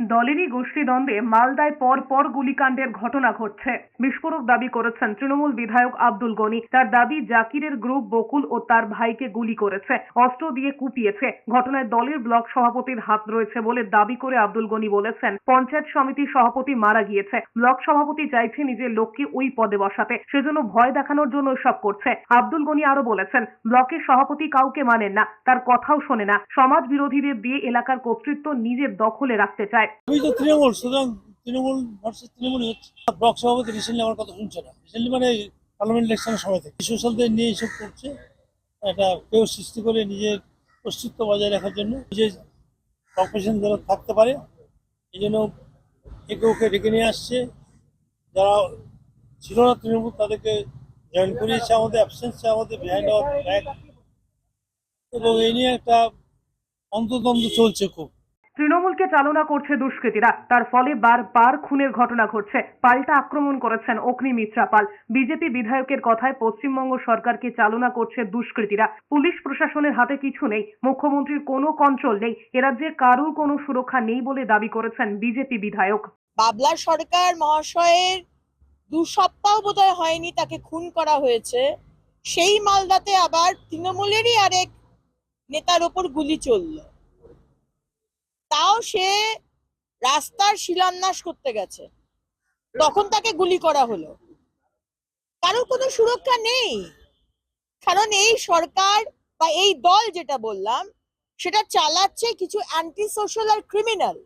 দলেরই গোষ্ঠীদ্বন্দ্বে মালদায় পর পর গুলিকাণ্ডের ঘটনা ঘটছে। বিস্ফোরক দাবি করেছেন তৃণমূল বিধায়ক আব্দুল গনি। তার দাবি, জাকিরের গ্রুপ বকুল ও তার ভাইকে গুলি করেছে, অস্ত্র দিয়ে কুপিয়েছে। ঘটনায় দলের ব্লক সভাপতির হাত রয়েছে বলে দাবি করে আব্দুল গনি বলেছেন, পঞ্চায়েত সমিতির সভাপতি মারা গিয়েছে। ব্লক সভাপতি চাইছে নিজের লোককে ওই পদে বসাতে, সেজন্য ভয় দেখানোর জন্য সব করছে। আব্দুল গনি আরও বলেছেন, ব্লকের সভাপতি কাউকে মানেন না, তার কথাও শোনে না। সমাজ বিরোধীদের দিয়ে এলাকার কর্তৃত্ব নিজের দখলে রাখতে চায়। আমি তো তৃণমূল, সুতরাং তৃণমূল ভার্সেস তৃণমূলই হচ্ছে। ব্লক সভাপতি রিসেন্টলি আমার কথা শুনছে না। রিসেন্টলি মানে পার্লামেন্ট ইলেকশনের সময় থেকে। সোশ্যালদের নিয়ে এইসব করছে। একটা কেউ সৃষ্টি করে নিজের অস্তিত্ব বজায় রাখার জন্য, নিজের কর্পোরেশন যারা থাকতে পারে। এই জন্য একে ওকে ডেকে নিয়ে আসছে। যারা ছিল না তৃণমূল, তাদেরকে জয়েন করিয়েছে আমাদের অ্যাবসেন্সে আমাদের বিহাইন্ড আওয়ার ব্যাক এবং এই নিয়ে একটা অন্তদ্বন্দ্ব চলছে খুব। তৃণমূলকে চালনা করছে দুষ্কৃতীরা। তার ফলে বারবার খুনের ঘটনা ঘটছে। পাল্টা আক্রমণ করেছেন অগ্নি মিত্রা পাল। বিজেপি বিধায়কের কথায় পশ্চিমবঙ্গ সরকারকে চালনা করছে দুষ্কৃতীরা। পুলিশ প্রশাসনের হাতে কিছু নেই। মুখ্যমন্ত্রীর কোনো কন্ট্রোল নেই। এরাজ্যে কারুর কোনো সুরক্ষা নেই বলে দাবি করেছেন বিজেপি বিধায়ক। বাবলা সরকার মহাশয়ের দু সপ্তাহ বোধহয় হয়নি তাকে খুন করা হয়েছে। সেই মালদাতে আবার তৃণমূলেরই আরেক নেতার ওপর গুলি চলল। সে রাস্তার শিলান্যাস করতে গেছে। তখন তাকে গুলি করা হলো। কারও কোনো সুরক্ষা নেই। কারণ এই সরকার বা এই দল যেটা বললাম, সেটা চালাচ্ছে কিছু অ্যান্টি সোশ্যাল আর ক্রিমিনাল